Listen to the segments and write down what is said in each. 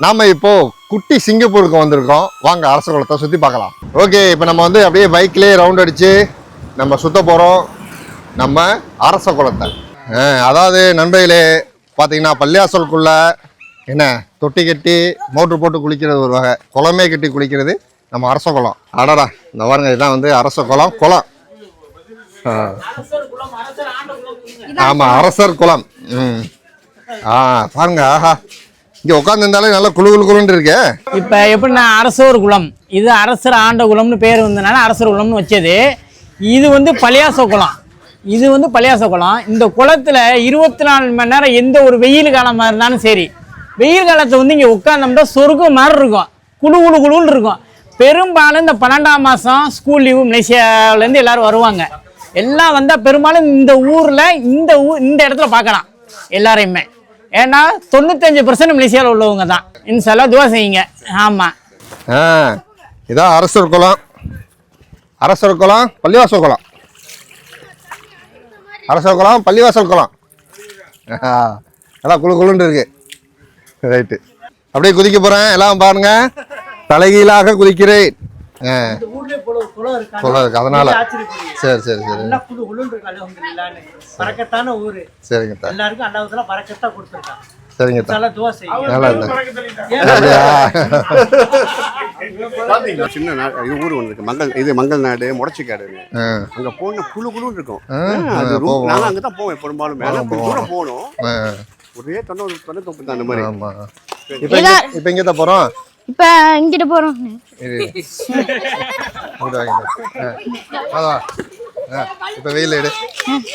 நாம இப்போ குட்டி சிங்கப்பூருக்கு வந்திருக்கோம். வாங்க அரச குளத்தை சுத்தி பார்க்கலாம். ஓகே இப்போ நம்ம வந்து அப்படியே பைக்லேயே ரவுண்ட் அடிச்சு நம்ம சுத்த போறோம். நம்ம அரச குளத்தை. அதாவது நண்பர்களே பார்த்தீங்கன்னா பள்ளியாசலுக்குள்ள என்ன தொட்டி கட்டி மோட்ரு போட்டு குளிக்கிறது ஒரு வகை குளமே கட்டி குளிக்கிறது நம்ம அரச குளம். அடடா இந்த பாருங்க இதுதான் வந்து அரச குளம் குளம். ஆமாம் ஆமா அரசர் குளம். ம். ஆ பாருங்க ஆஹா. இங்கே உட்காந்துருந்தாலே நல்லா குழு குழு குழுன்னு இருக்கே. இப்போ எப்படின்னா அரசோர் குளம் இது அரசர் ஆண்ட குளம்னு பேர் வந்ததுனால அரசர் குளம்னு வச்சது. இது வந்து பழையாச குளம் இது வந்து பழையாச குளம் இந்த குளத்தில் இருபத்தி நாலு மணி நேரம் எந்த ஒரு வெயில் காலமாக இருந்தாலும் சரி வெயில் காலத்தை வந்து இங்கே உட்காந்தோம்னா சொர்க்கம் மாதிரி இருக்கும். குழு குழு குளுன்னு இருக்கும். பெரும்பாலும் இந்த பன்னெண்டாம் மாதம் ஸ்கூல் லீவு மலேசியாவிலேருந்து எல்லாரும் வருவாங்க. எல்லாம் வந்தால் பெரும்பாலும் இந்த ஊரில் இந்த ஊ இந்த இடத்துல பார்க்கலாம். எல்லாரையுமே. ஏன்னா தொண்ணூத்தஞ்சு பர்சன்ட் மலேசியாவில் உள்ளவங்க தான். இன்சாலா துவா செய்யுங்க. ஆமாம் ஆ இதான் அரசர் குளம். அரசர் குளம் பள்ளிவாசல் குளம். அரசர் குளம் பள்ளிவாசல் குளம். நல்லா குளு குளுன்னு இருக்கு. ரைட்டு. அப்படியே குதிக்க போகிறேன் எல்லாம் பாருங்கள் தலைகீழாக குதிக்கிறேன். ஆ, குளம் இருக்கு. அதனால சரி சரி சரி. பறக்கத்தான ஊரு. சரிங்க தா. எல்லாருக்கும் அல்லாஹத்துல பறக்கத்தா கொடுத்துருக்கான். சரிங்க தா. நல்லா துவா செய்யுங்க. நல்லா இருந்தா அப்படியா? சின்ன நாடு இது ஊர் ஒன்று இருக்கு. மங்கள் இது மங்கள் நாடு முடச்சிக்காடுன்னு. அங்க போன குழு குழுன்னு இருக்கும். நாங்க அங்க தான் போவேன் பெரும்பாலும். மேல. தூரம் போகணும். ஒரே தொப்பு தான் அந்த மாதிரி. ஆமா. இப்போ இங்க இப்போ இங்கே தான் போறோம்? இப்ப இங்கிட்டு போறோம். இரு. இங்கிட்டு வாங்க. ஆ. வா, வா. ஆ, இப்ப வெயில் எடு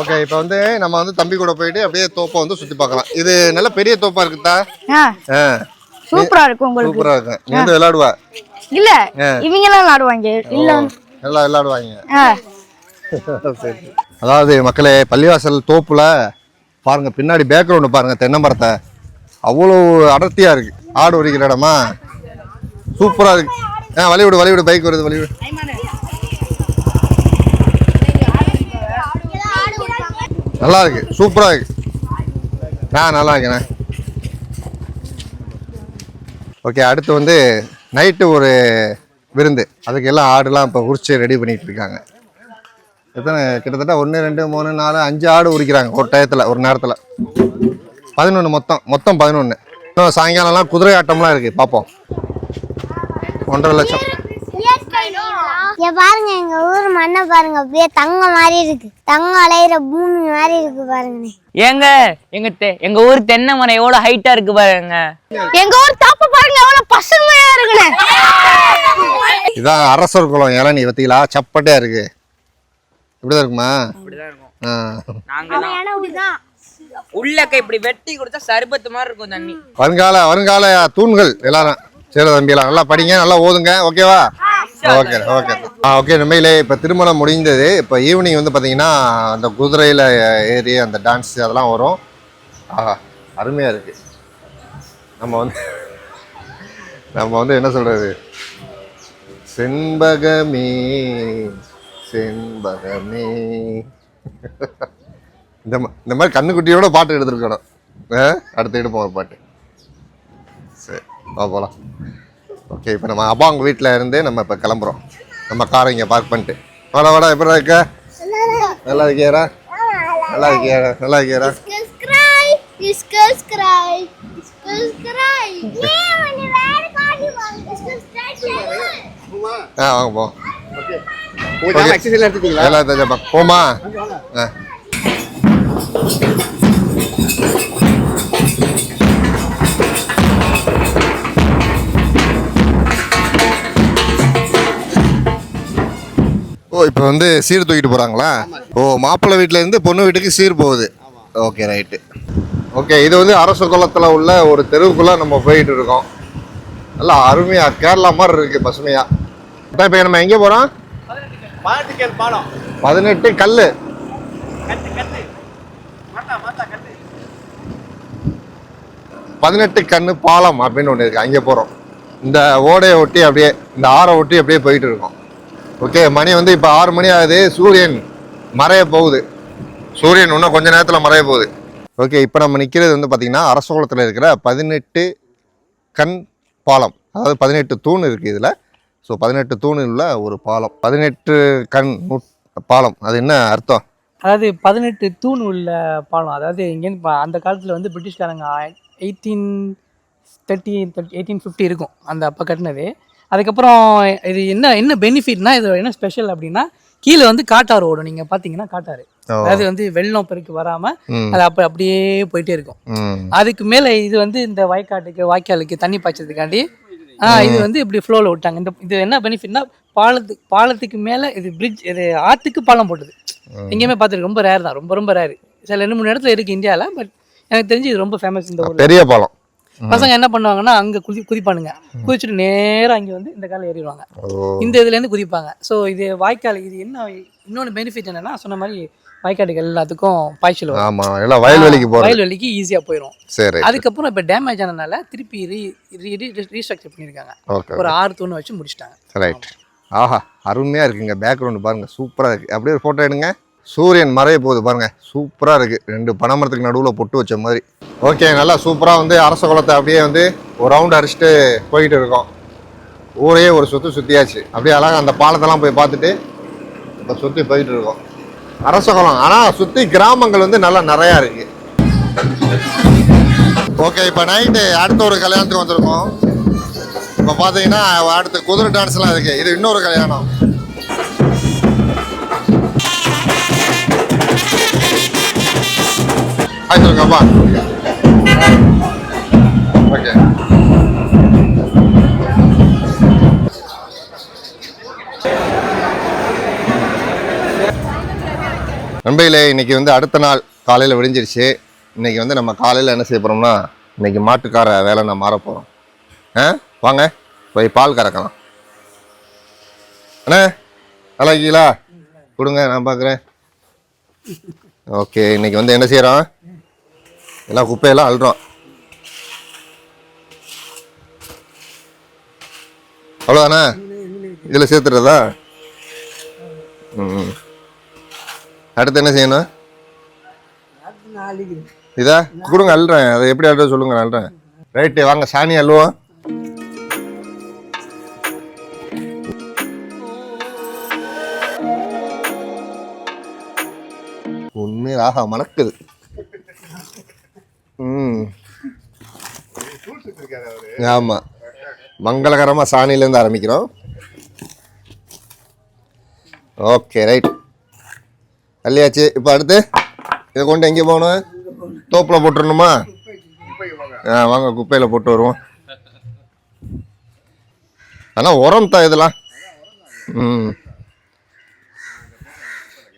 ஓகே இப்போ வந்து நம்ம வந்து தம்பி கூட போயிட்டு அப்படியே தோப்பை வந்து சுத்தி பார்க்கலாம். இது நல்ல பெரிய தோப்பா இருக்குதா? சூப்பரா இருக்கும் உங்களுக்கு. சூப்பரா இருக்கும். நீ வந்து விளையாடுவா? இல்ல இவங்க எல்லாம் விளையாடுவாங்க. இல்ல. நல்லா விளையாடுவாங்க. அதாவது மக்களே பள்ளிவாசல் தோப்புல பாருங்க பின்னாடி பேக்ரவுண்டு பாருங்க தென்னை மரத்தை அவ்வளோ அடர்த்தியா இருக்கு. ஆடு உரிக்கிற இடமா. சூப்பரா இருக்கு. ஆ வழி விடு வழி விடு பைக் வருது வழி விடு நல்லா இருக்கு சூப்பரா இருக்கு. ஆ நல்லா இருக்கேண்ணே. ஓகே அடுத்து வந்து நைட்டு ஒரு விருந்து. அதுக்கு எல்லாம் ஆடுலாம் இப்போ உரிச்சு ரெடி பண்ணிட்டு இருக்காங்க. எத்தனை? கிட்டத்தட்ட ஒன்று ரெண்டு மூணு நாலு அஞ்சு ஆடு உரிக்கிறாங்க ஒரு டயத்தில் ஒரு நேரத்தில். பதினொன்று மொத்தம் மொத்தம் பதினொன்று இன்னும் சாயங்காலம்லாம் குதிரை ஆட்டம்லாம் இருக்குது பார்ப்போம் ஒன்றரை லட்சம். இங்க பாருங்க எங்க ஊர் மண்ணை பாருங்க. அப்படியே தங்கம் மாதிரி இருக்கு. தங்கம் அலையிற பூமி மாதிரி இருக்கு பாருங்க ஏங்க எங்க தெ- எங்க ஊர் தென்னை மரம் எவ்வளவு ஹைட்டா இருக்கு பாருங்க. எங்க ஊர் தப்பு பாருங்க எவ்வளவு பசுமையா இருக்குன்னு இதான் அரசர் குளம் இளநீ. பார்த்தீங்களா? சப்பட்டையாக இருக்குது இப்படிதான் இருக்குமா? ஆ. நாங்க உள்ளக்க இப்படி வெட்டி கொடுத்தா சர்பத்து மாதிரி இருக்கும் தண்ணி. வருங்கால வருங்கால தூண்கள் எல்லாரும். சரி தம்பிலாம் நல்லா படிங்க நல்லா ஓதுங்க ஓகேவா? Okay okay. ஆ ஓகே உண்மையிலே இப்போ திருமணம் முடிந்தது. இப்போ ஈவினிங் வந்து பார்த்தீங்கன்னா அந்த குதிரையில் ஏறி அந்த டான்ஸ் அதெல்லாம் வரும். ஆஹா அருமையாக இருக்குது நம்ம வந்து நம்ம வந்து என்ன சொல்கிறது செண்பகமே செண்பகமே. இந்த மா- இந்த மாதிரி கண்ணுக்குட்டியோட பாட்டு எடுத்துருக்கணும். ஆ? அடுத்து எடுப்போம் ஒரு பாட்டு. சரி. வா போகலாம். ஓகே இப்போ நம்ம அப்பா அவங்க வீட்டில் இருந்து நம்ம இப்போ கிளம்புறோம். நம்ம காரை இங்கே பார்க் பண்ணிட்டு. வாடா வாடா எப்படி இருக்க? நல்லா இருக்கியாரா நல்லா இருக்கியாரா நல்லா இருக்கியாரா. ஆ வாங்க போ. எல்லாம் தெரிஞ்சப்பா போமா ஆ. இப்போ வந்து சீர் தூக்கிட்டு போகிறாங்களா ஓ மாப்பிள்ளை வீட்டில் இருந்து பொண்ணு வீட்டுக்கு சீர் போகுது. Okay right. ஓகே இது வந்து அரச குளத்தில் உள்ள ஒரு தெருவுக்குள்ளே நம்ம போயிட்டு இருக்கோம். நல்லா அருமையாக கேரளா மாதிரி இருக்குது பசுமையாக இப்போ நம்ம எங்கே போகிறோம் பதினெட்டு கல்லு. பதினெட்டு கண்ணு பாலம் அப்படின்னு ஒன்று இருக்கு. அங்கே போகிறோம் இந்த ஓடையை ஒட்டி அப்படியே இந்த ஆறை ஒட்டி அப்படியே போயிட்டு இருக்கோம். ஓகே மணி வந்து இப்போ ஆறு மணி ஆகுது. சூரியன் மறைய போகுது. சூரியன் இன்னும் கொஞ்ச நேரத்தில் மறைய போகுது. ஓகே இப்போ நம்ம நிற்கிறது வந்து பார்த்திங்கன்னா அரசகுளத்தில் இருக்கிற பதினெட்டு கண் பாலம். அதாவது பதினெட்டு தூண் இருக்குது இதில். ஸோ பதினெட்டு தூண் உள்ள ஒரு பாலம். பதினெட்டு கண் நூ- பாலம். அது என்ன அர்த்தம்? அதாவது பதினெட்டு தூண் உள்ள பாலம். அதாவது இங்கேருந்து அந்த காலத்தில் வந்து பிரிட்டிஷ்காரங்க eighteen thirty thirty eighteen fifty இருக்கும். அந்த அப்போ கட்டினது. அதுக்கப்புறம் இது என்ன என்ன பெனிஃபிட்னா இது என்ன ஸ்பெஷல் அப்படின்னா கீழே வந்து காட்டாறு ஓடும். நீங்கள் பார்த்தீங்கன்னா காட்டாறு. அதாவது வந்து வெள்ளம் பெருக்கு வராமல் ம். அது அப்போ அப்படியே போயிட்டே இருக்கும். அதுக்கு மேலே இது வந்து இந்த வாய்க்காட்டுக்கு வாய்க்காலுக்கு தண்ணி பாய்ச்சதுக்காண்டி ஆ இது வந்து இப்படி ஃப்ளோவில் விட்டாங்க. இந்த இது என்ன பெனிஃபிட்னா பாலத்துக்கு பாலத்துக்கு மேலே இது பிரிட்ஜ் இது ஆற்றுக்கு பாலம் போட்டது. எங்கேயுமே பார்த்துருக்கு ரொம்ப ரேர் தான். ரொம்ப ரொம்ப ரேர் சில ரெண்டு மூணு இடத்துல இருக்குது இந்தியாவில் பட் எனக்கு தெரிஞ்சு இது ரொம்ப ஃபேமஸ் இந்த பெரிய பாலம். பசங்க என்ன பண்ணுவாங்கன்னா அங்கே குதி குதிப்பானுங்க. குதிச்சுட்டு நேராக இங்கே வந்து இந்த காலை ஏறிடுவாங்க. இந்த இதுலேருந்து குதிப்பாங்க. ஸோ இது வாய்க்கால் இது என்ன இன்னொன்று பெனிஃபிட் என்னன்னா சொன்ன மாதிரி வாய்க்காட்டுக்கு எல்லாத்துக்கும் பாய்ச்சல் ஆமாம் எல்லாம் வயல்வெளிக்கு வயல்வெளிக்கு ஈஸியாக போயிடும் சரி. அதுக்கப்புறம் இப்போ டேமேஜ் ஆனதுனால திருப்பி ரீ ரீஸ்ட்ரக்சர் பண்ணியிருக்காங்க. ஒரு ஆறு தூண் வச்சு முடிச்சிட்டாங்க. ரைட் ஆஹா அருமையாக இருக்குங்க. பேக்ரவுண்டு பாருங்க சூப்பராக இருக்குது அப்படியே ஒரு ஃபோட்டோ எடுங்க. சூரியன் மறைய போகுது பாருங்க. சூப்பராக இருக்குது ரெண்டு பனைமரத்துக்கு நடுவில் பொட்டு வச்ச மாதிரி. ஓகே நல்லா சூப்பராக வந்து அரச குளத்தை அப்படியே வந்து ஒரு ரவுண்ட் அடிச்சுட்டு போயிட்டு இருக்கோம். ஊரே ஒரு சுற்று சுற்றியாச்சு அப்படியே அழகாக அந்த பாலத்தெல்லாம் போய் பார்த்துட்டு இப்போ சுற்றி போயிட்டு இருக்கோம். அரச குளம். ஆனால் சுற்றி கிராமங்கள் வந்து நல்லா நிறையா இருக்குது ஓகே இப்போ நைட்டு அடுத்த ஒரு கல்யாணத்துக்கு வந்திருக்கோம். இப்போ பார்த்தீங்கன்னா அடுத்து குதிரை டான்ஸ்லாம் இருக்குது இது இன்னொரு கல்யாணம். ஹாய் ஓகே நண்பர்களே இன்னைக்கு வந்து அடுத்த நாள் காலையில் விடிஞ்சிருச்சு. இன்னைக்கு வந்து நம்ம காலையில் என்ன செய்ய போகிறோம்னா இன்னைக்கு மாட்டுக்கார வேலை நான் மாற போகிறோம் ஆ? வாங்க போய் பால் கறக்கலாம். அண்ணே நல்லா இருக்கீங்களா? கொடுங்க நான் பார்க்குறேன் ஓகே இன்னைக்கு வந்து என்ன செய்கிறோம் எல்லாம் குப்பையெல்லாம் அழுறோம் அவ்வளோதானே இதில் சேர்த்துறதா ம் அடுத்து என்ன செய்யணும்? இதா கொடுங்க அள்ளுறேன். அதை எப்படி அள்ளுற சொல்லுங்க நான் ரைட்டு வாங்க சாணி அழுவோம் உண்மையில் ஆகா மணக்குது. ஆமாம் மங்களகரமாக சாணியிலேருந்து ஆரம்பிக்கிறோம். Okay right. அள்ளியாச்சு இப்போ அடுத்து இதை கொண்டு எங்கே போகணும்? தோப்பில் போட்டுடணுமா ஆ வாங்க குப்பையில் போட்டு வருவோம். ஆனால் உரம் தான் இதெல்லாம். ம்.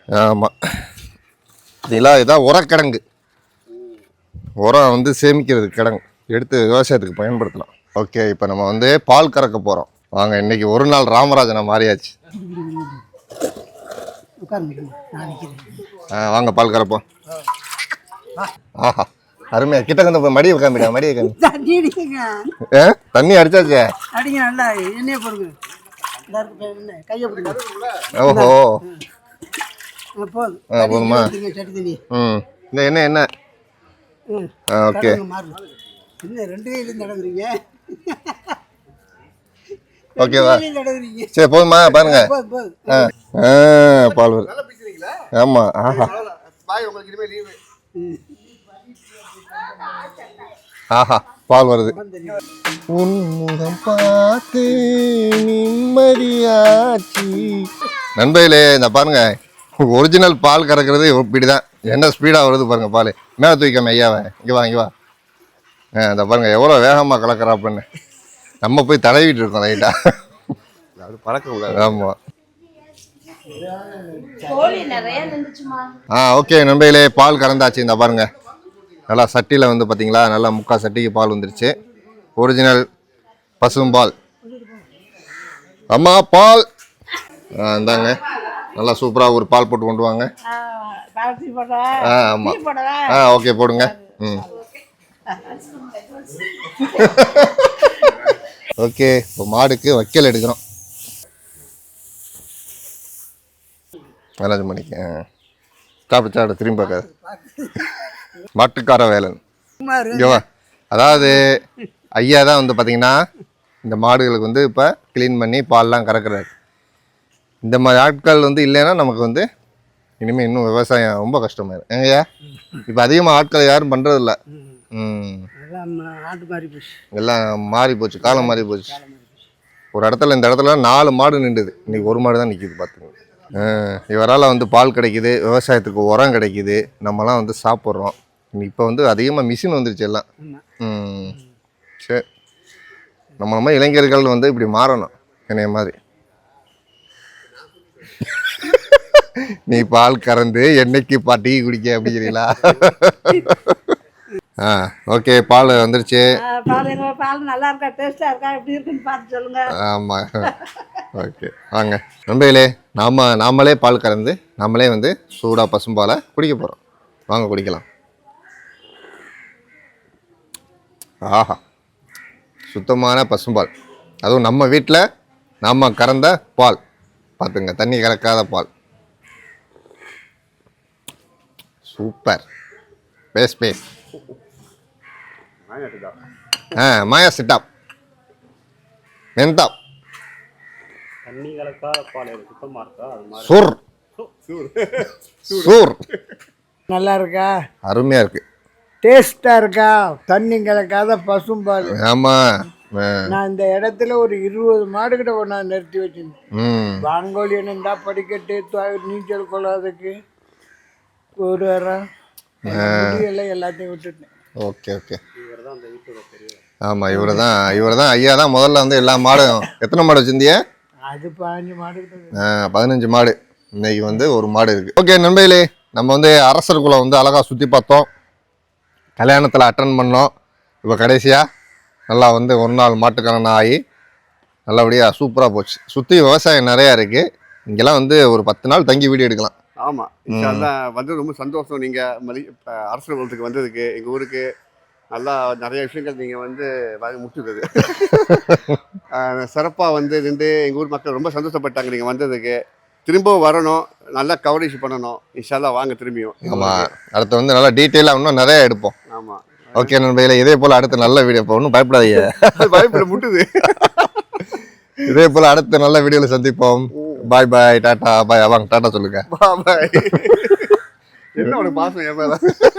ஆமாம் இதெல்லாம் இதான் உரக்கிடங்கு. உரம் வந்து சேமிக்கிறது கிடங்கு. எடுத்து விவசாயத்துக்கு பயன்படுத்தலாம். ஓகே இப்போ நம்ம வந்து பால் கறக்க போகிறோம் வாங்க இன்னைக்கு ஒரு நாள் ராமராஜனை மாறியாச்சு. ஆ வாங்க பால் கறப்போம். ஆஹா அருமையா. கிட்ட வந்து மடியை காமிடா மடியை ஏ தண்ணி அடிச்சாச்சே? அடிங்க நல்லா எண்ணெயை போடுங்க. எண்ணெய் கையை பிடிங்க. ஓஹோ. ஆ, போதும்? ம் இந்த என்ன? என்ன ஓகே. என்ன ரெண்டு கையிலையும் தடவுறீங்க ஓகேவா சரி போதுமா? பாருங்க. பால் ஆஹா ஆஹா பால் வருது. உன் முகம் பார்த்து நிம்மதியாச்சு. நண்பர்களே இந்த பாருங்க ஒரிஜினல் பால் கறக்கிறது இப்படிதான். என்ன ஸ்பீடாக வருது பாருங்க பால். மேலே தூக்காம ஐயாவை. இங்கே வா இங்கே வா. இந்த பாருங்க எவ்வளோ வேகமாக கலக்கிறாப்புன்னு. நம்ம போய் தடவிட்டு இருக்கோம் லைட்டாக அது பறக்க ஆமாம் ஆ ஓகே நண்பர்களே பால் கறந்தாச்சு இந்த பாருங்க. நல்லா சட்டியில் வந்து பார்த்தீங்களா நல்லா முக்கால் சட்டிக்கு பால் வந்துருச்சு. ஒரிஜினல் பசும்பால் அம்மா பால். இந்தாங்க. நல்லா சூப்பராக ஒரு பால் போட்டு கொண்டு வாங்க. ஆ ஆமாம் ஆ ஓகே போடுங்க. ம். ஓகே இப்போ மாடுக்கு வைக்கல் எடுக்கிறோம். மேனேஜ் பண்ணிக்க சாப்பிட்டு சாப்பிட்டு திரும்பி பார்க்காது. மாட்டுக்கார வேலன். இங்கே வா. அதாவது ஐயா தான் வந்து பார்த்தீங்கன்னா இந்த மாடுகளுக்கு வந்து இப்போ க்ளீன் பண்ணி பால்லாம் கறக்குறாரு. இந்த மாதிரி ஆட்கள் வந்து இல்லைன்னா நமக்கு வந்து இனிமேல் இன்னும் விவசாயம் ரொம்ப கஷ்டமாயிரும் ஏங்கய்யா இப்போ அதிகமாக ஆட்கள் யாரும் பண்ணுறதில்ல எல்லாம் மாறி போச்சு. காலம் மாறி போச்சு. ஒரு இடத்துல இந்த இடத்துல நாலு மாடு நின்றுது. இன்னைக்கு ஒரு மாடு தான் நிற்கிது பார்த்துங்க இவரால் வந்து பால் கிடைக்குது விவசாயத்துக்கு உரம் கிடைக்குது. நம்மலாம் வந்து சாப்பிட்றோம். இப்போ வந்து அதிகமாக மிஷின் வந்துருச்சு எல்லாம். ம். சரி நம்ம நம்ம இளைஞர்கள் வந்து இப்படி மாறணும் என்னைய மாதிரி. நீ பால் கறந்து என்னைக்கு பா டீ குடிக்க அப்படிங்கிறீங்களா? ஆ ஓகே பால் வந்துருச்சு. பால் எங்க பால் நல்லா இருக்கா? டேஸ்டா இருக்கா? எப்படி இருக்குன்னு பார்த்து சொல்லுங்க. ஆமாம் ஓகே வாங்க. நண்பர்களே நாம நாமளே பால் கறந்து நாமளே வந்து சூடாக பசும்பாலை குடிக்க போகிறோம் வாங்க குடிக்கலாம். ஆஹா. சுத்தமான பசும்பால். அதுவும் நம்ம வீட்டில் நாம் கறந்த பால். பார்த்துங்க தண்ணி கலக்காத பால். சூப்பர். பேஸ் பேஸ் மாயா சிட்டாப் மென்தாப் சூர். சூர். நல்லா இருக்கா? அருமையா இருக்கு. டேஸ்டா இருக்கா? தண்ணி கலக்காத பசும்பால் ஆமா. நான் இந்த இடத்துல ஒரு இருபது மாடு கிட்ட நான் நிறுத்தி வச்சிருந்தேன். ம். வாங்கோலி என்னண்டா படிக்கட்டு நீச்சல் கொள்ளாததுக்கு. ஒரு வாரம். எல்லாத்தையும் விட்டுட்டேன். Okay okay. ஆமா இவர் தான் இவர் தான் ஐயா தான் முதல்ல வந்து எல்லா மாடும். எத்தனை மாடு வச்சிருந்திய? அது பதினஞ்சு மாடு ஆ, பதினஞ்சு மாடு. இன்னைக்கு வந்து ஒரு மாடு இருக்கு. ஓகே நண்பர்களே நம்ம வந்து அரசர் குலம் வந்து அழகா சுற்றி பார்த்தோம். கல்யாணத்தில் அட்டன் பண்ணோம். இப்போ கடைசியாக நல்லா வந்து ஒரு நாள் மாட்டுக்கணன் ஆகி நல்லபடியாக சூப்பராக போச்சு. சுற்றி விவசாயம் நிறையா இருக்குது இங்கெல்லாம் வந்து ஒரு பத்து நாள் தங்கி வீடியோ எடுக்கலாம். ஆமாம் வந்து ரொம்ப சந்தோஷம். நீங்கள் மதி இப்ப அரசு குலத்துக்கு வந்ததுக்கு எங்கள் ஊருக்கு நல்லா நிறைய விஷயங்கள் நீங்கள் வந்து முடிச்சுருக்குது சிறப்பாக வந்து நின்று எங்கள் ஊர் மக்கள் ரொம்ப சந்தோஷப்பட்டாங்க நீங்கள் வந்ததுக்கு. திரும்பவும் வரணும். நல்லா கவரேஜ் பண்ணணும். இன்ஷால்லா வாங்க திரும்பியும். ஆமாம் அடுத்து வந்து நல்லா டீட்டெயிலாக இன்னும் நிறைய எடுப்போம். ஆமாம் ஓகே நண்பர்களே இதே போல் அடுத்த நல்ல வீடியோ இப்போ ஒன்றும் பயப்படாதீங்க. பயப்பட முட்டுது. இதே போல் அடுத்த நல்ல வீடியோவில் சந்திப்போம். பாய் பாய் டாட்டா. பாய் வாங்க டாட்டா சொல்லுங்க. பாய் என்ன உனக்கு பாசம் என் மேல?